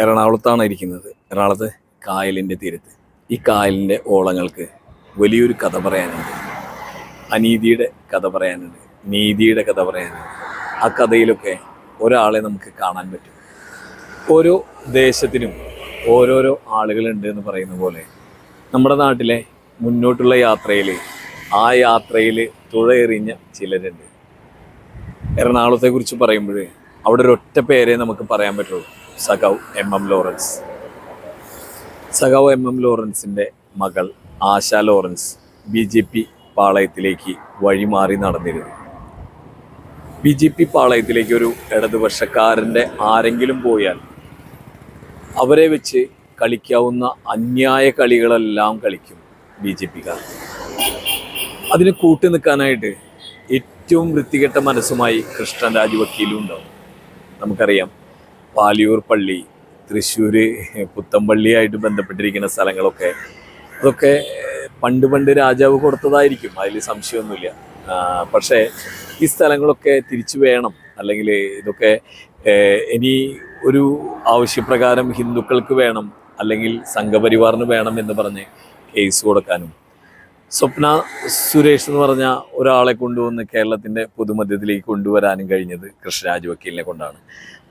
എറണാകുളത്താണ് ഇരിക്കുന്നത്. എറണാകുളത്ത് കായലിന്റെ തീരത്ത്. ഈ കായലിന്റെ ഓളങ്ങൾക്ക് വലിയൊരു കഥ പറയാനുണ്ട്. അനീതിയുടെ കഥ പറയാനുണ്ട്. നീതിയുടെ കഥ പറയാനുണ്ട്. ആ കഥയിലൊക്കെ ഒരാളെ നമുക്ക് കാണാൻ പറ്റും. ഓരോ ദേശത്തിനും ഓരോരോ ആളുകളുണ്ട് എന്ന് പറയുന്ന പോലെ നമ്മുടെ നാട്ടിലെ മുന്നോട്ടുള്ള യാത്രയിൽ ആ യാത്രയിൽ തുഴയെറിഞ്ഞ ചിലരുണ്ട്. എറണാകുളത്തെക്കുറിച്ച് പറയുമ്പോൾ അവിടെ ഒരൊറ്റ പേരെ നമുക്ക് പറയാൻ പറ്റുള്ളൂ. സഖാവ് എം എം ലോറൻസ് സഖാവ് എം എം ലോറൻസിന്റെ മകൾ Asha Lawrence B J P പാളയത്തിലേക്ക് വഴിമാറി നടന്നിരുന്നു. ബി ജെ പി പാളയത്തിലേക്ക് ഒരു ഇടതുപക്ഷക്കാരന്റെ ആരെങ്കിലും പോയാൽ അവരെ വെച്ച് കളിക്കാവുന്ന അന്യായ കളികളെല്ലാം കളിക്കും ബി ജെ പിക്കാർ അതിന് കൂട്ടി നിൽക്കാനായിട്ട് ഏറ്റവും വൃത്തികെട്ട മനസ്സുമായി കൃഷ്ണൻ രാജ് വക്കീലും ഉണ്ടാവും നമുക്കറിയാം പാലിയൂർ പള്ളി തൃശ്ശൂർ പുത്തമ്പള്ളിയായിട്ട് ബന്ധപ്പെട്ടിരിക്കുന്ന സ്ഥലങ്ങളൊക്കെ അതൊക്കെ പണ്ട് പണ്ട് രാജാവ് കൊടുത്തതായിരിക്കും. അതിൽ സംശയമൊന്നുമില്ല. പക്ഷേ ഈ സ്ഥലങ്ങളൊക്കെ തിരിച്ചു വേണം. അല്ലെങ്കിൽ ഇതൊക്കെ ഇനി ഒരു ആവശ്യപ്രകാരം ഹിന്ദുക്കൾക്ക് വേണം അല്ലെങ്കിൽ സംഘപരിവാറിന് വേണം എന്ന് പറഞ്ഞ് കേസ് കൊടുക്കാനും. സ്വപ്ന സുരേഷ് എന്ന് പറഞ്ഞ ഒരാളെ കൊണ്ടുവന്ന് കേരളത്തിന്റെ പൊതുമധ്യത്തിലേക്ക് കൊണ്ടുവരാനും കഴിഞ്ഞത് കൃഷ്ണരാജ് വക്കീലിനെ കൊണ്ടാണ്.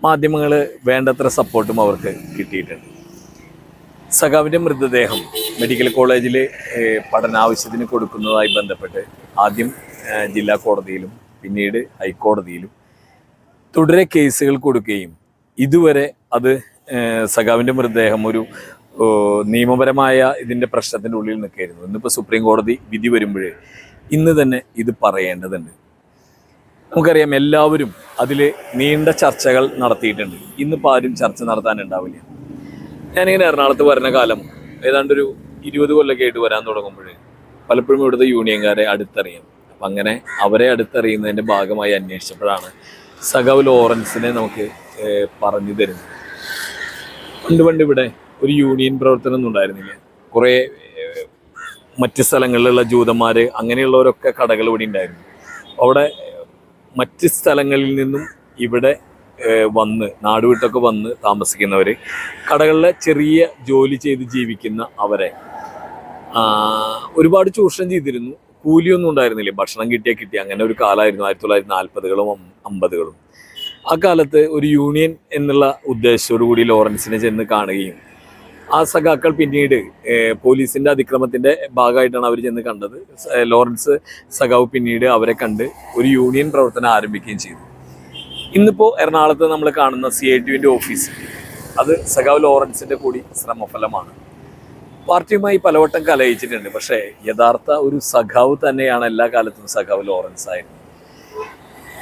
മാധ്യമങ്ങൾ വേണ്ടത്ര സപ്പോർട്ടും അവർക്ക് കിട്ടിയിട്ടുണ്ട്. സഖാവിന്റെ മൃതദേഹം മെഡിക്കൽ കോളേജിൽ പഠനാവശ്യത്തിന് കൊടുക്കുന്നതായി ബന്ധപ്പെട്ട് ആദ്യം ജില്ലാ കോടതിയിലും പിന്നീട് ഹൈക്കോടതിയിലും തുടരെ കേസുകൾ കൊടുക്കുകയും ഇതുവരെ അത് സഖാവിന്റെ മൃതദേഹം ഒരു നിയമപരമായ ഇതിന്റെ പ്രശ്നത്തിന്റെ ഉള്ളിൽ നിൽക്കുകയായിരുന്നു. ഇന്നിപ്പോൾ സുപ്രീം കോടതി വിധി വരുമ്പോഴേ ഇന്ന് തന്നെ ഇത് പറയേണ്ടതുണ്ട്. നമുക്കറിയാം എല്ലാവരും അതിൽ നീണ്ട ചർച്ചകൾ നടത്തിയിട്ടുണ്ട്. ഇന്നിപ്പോൾ ആരും ചർച്ച നടത്താനുണ്ടാവില്ല ഞാനിങ്ങനെ എറണാകുളത്ത് വരുന്ന കാലം ഏതാണ്ടൊരു ഇരുപത് കൊല്ലമൊക്കെ ആയിട്ട് വരാൻ തുടങ്ങുമ്പോൾ പലപ്പോഴും ഇവിടുത്തെ യൂണിയൻകാരെ അടുത്തറിയാം. അപ്പം അങ്ങനെ അവരെ അടുത്തറിയുന്നതിന്റെ ഭാഗമായി അന്വേഷിച്ചപ്പോഴാണ് സഖാവ് ലോറൻസിനെ നമുക്ക് പറഞ്ഞു തരുന്നത്. പണ്ട് പണ്ട് ഇവിടെ ഒരു യൂണിയൻ പ്രവർത്തനം ഒന്നും ഉണ്ടായിരുന്നില്ല. കുറേ മറ്റ് സ്ഥലങ്ങളിലുള്ള ജൂതന്മാർ അങ്ങനെയുള്ളവരൊക്കെ കടകൾ ഇവിടെ ഉണ്ടായിരുന്നു. അവിടെ മറ്റ് സ്ഥലങ്ങളിൽ നിന്നും ഇവിടെ വന്ന് നാടുവിട്ടൊക്കെ വന്ന് താമസിക്കുന്നവർ കടകളിലെ ചെറിയ ജോലി ചെയ്ത് ജീവിക്കുന്ന അവരെ ഒരുപാട് ചൂഷണം ചെയ്തിരുന്നു. കൂലിയൊന്നും ഉണ്ടായിരുന്നില്ല. ഭക്ഷണം കിട്ടിയാൽ കിട്ടി അങ്ങനെ ഒരു കാലമായിരുന്നു ആയിരത്തി തൊള്ളായിരത്തി നാൽപ്പതുകളും അമ്പതുകളും. ആ കാലത്ത് ഒരു യൂണിയൻ എന്നുള്ള ഉദ്ദേശത്തോടു കൂടി ലോറൻസിനെ ചെന്ന് കാണുകയും ആ സഖാക്കൾ പിന്നീട് പോലീസിന്റെ അതിക്രമത്തിന്റെ ഭാഗമായിട്ടാണ് അവർ ചെന്ന് കണ്ടത്. ലോറൻസ് സഖാവ് പിന്നീട് അവരെ കണ്ട് ഒരു യൂണിയൻ പ്രവർത്തനം ആരംഭിക്കുകയും ചെയ്തു. ഇന്നിപ്പോൾ എറണാകുളത്ത് നമ്മൾ കാണുന്ന സി ഐ ടിവിന്റെ ഓഫീസ് അത് സഖാവ് ലോറൻസിന്റെ കൂടി ശ്രമഫലമാണ്. പാർട്ടിയുമായി പലവട്ടം കലയിച്ചിട്ടുണ്ട് പക്ഷേ യഥാർത്ഥ ഒരു സഖാവ് തന്നെയാണ് എല്ലാ കാലത്തും സഖാവ് ലോറൻസ് ആയിരുന്നത്.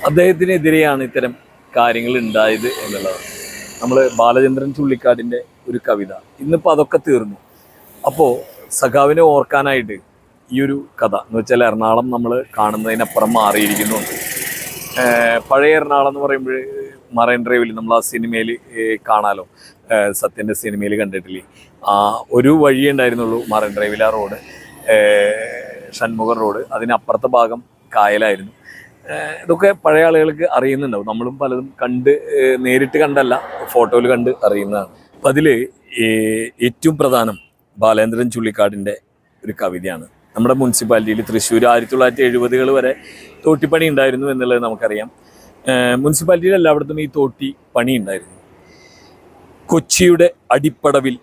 അദ്ദേഹത്തിനെതിരെയാണ് ഇത്തരം കാര്യങ്ങൾ ഉണ്ടായത് എന്നുള്ളതാണ്. നമ്മൾ ബാലചന്ദ്രൻ ചുള്ളിക്കാടിന്റെ ഒരു കവിത. ഇന്നിപ്പോൾ അതൊക്കെ തീർന്നു. അപ്പോൾ സഖാവിനെ ഓർക്കാനായിട്ട് ഈ ഒരു കഥ എന്ന് വെച്ചാൽ എറണാകുളം നമ്മൾ കാണുന്നതിനപ്പുറം മാറിയിരിക്കുന്നുണ്ട് പഴയ എറണാകുളം എന്ന് പറയുമ്പോൾ മറൈൻ ഡ്രൈവിൽ നമ്മൾ ആ സിനിമയിൽ കാണാലോ? സത്യന്റെ സിനിമയിൽ കണ്ടിട്ടില്ലേ? ആ ഒരു വഴിയേ ഉണ്ടായിരുന്നുള്ളൂ മറൈൻ ഡ്രൈവിൽ ആ റോഡ്. ഷൺമുഖ റോഡ്. അതിനപ്പുറത്തെ ഭാഗം കായലായിരുന്നു. ഇതൊക്കെ പഴയ ആളുകൾക്ക് അറിയുന്നുണ്ടാവും. നമ്മളും പലതും കണ്ട് നേരിട്ട് കണ്ടല്ല ഫോട്ടോയിൽ കണ്ട് അറിയുന്നതാണ്. അപ്പം അതിൽ ഏറ്റവും പ്രധാനം ബാലേന്ദ്രൻ ചുള്ളിക്കാടിന്റെ ഒരു കവിതയാണ്. നമ്മുടെ മുനിസിപ്പാലിറ്റിയിൽ തൃശ്ശൂർ ആയിരത്തി തൊള്ളായിരത്തി എഴുപതുകൾ വരെ തോട്ടിപ്പണി ഉണ്ടായിരുന്നു എന്നുള്ളത് നമുക്കറിയാം. മുനിസിപ്പാലിറ്റിയിൽ എല്ലായിടത്തും ഈ തോട്ടി പണി ഉണ്ടായിരുന്നു. കൊച്ചിയുടെ അടിപ്പടവിൽ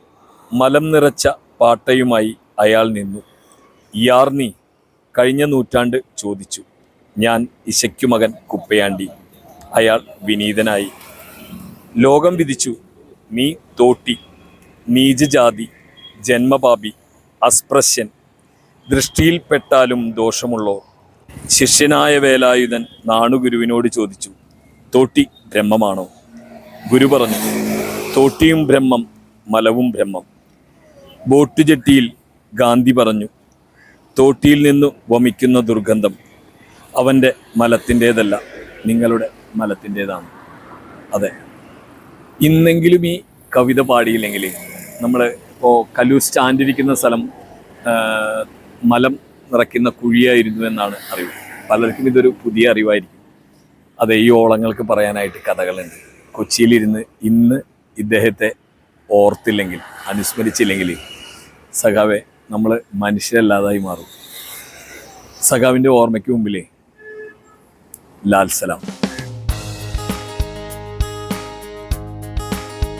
മലം നിറച്ച പാട്ടയുമായി അയാൾ നിന്നു. യാർനി കഴിഞ്ഞ നൂറ്റാണ്ട് ചോദിച്ചു. ഞാൻ ഇശയ്ക്കുമകൻ കുപ്പയാണ്ടി. അയാൾ വിനീതനായി. ലോകം വിധിച്ചു. നീ തോട്ടി. നീചജാതി. ജന്മപാപി. അസ്പ്രശ്യൻ. ദൃഷ്ടിയിൽപ്പെട്ടാലും ദോഷമുള്ളോ ശിഷ്യനായ വേലായുധൻ നാണുഗുരുവിനോട് ചോദിച്ചു തോട്ടി ബ്രഹ്മമാണോ? ഗുരു പറഞ്ഞു തോട്ടിയും ബ്രഹ്മം മലവും ബ്രഹ്മം. ബോട്ടുജെട്ടിയിൽ ഗാന്ധി പറഞ്ഞു തോട്ടിയിൽ നിന്ന് വമിക്കുന്ന ദുർഗന്ധം അവന്റെ മലത്തിന്റേതല്ല നിങ്ങളുടെ മലത്തിന്റേതാണ്. അതെ. ഇന്നെങ്കിലും ഈ കവിത പാടിയില്ലെങ്കിൽ നമ്മൾ ഇപ്പോൾ കല്ലു സ്റ്റാൻഡിരിക്കുന്ന സ്ഥലം മലം നിറയ്ക്കുന്ന കുഴിയായിരുന്നു എന്നാണ് അറിവ്. പലർക്കും ഇതൊരു പുതിയ അറിവായിരിക്കും. അതെ ഈ ഓളങ്ങൾക്ക് പറയാനായിട്ട് കഥകളുണ്ട്. കൊച്ചിയിലിരുന്ന് ഇന്ന് ഇദ്ദേഹത്തെ ഓർത്തില്ലെങ്കിൽ അനുസ്മരിച്ചില്ലെങ്കിൽ സഖാവെ നമ്മൾ മനുഷ്യരല്ലാതായി മാറും. സഖാവിന്റെ ഓർമ്മയ്ക്ക് മുമ്പിൽ ലാൽ സലാം.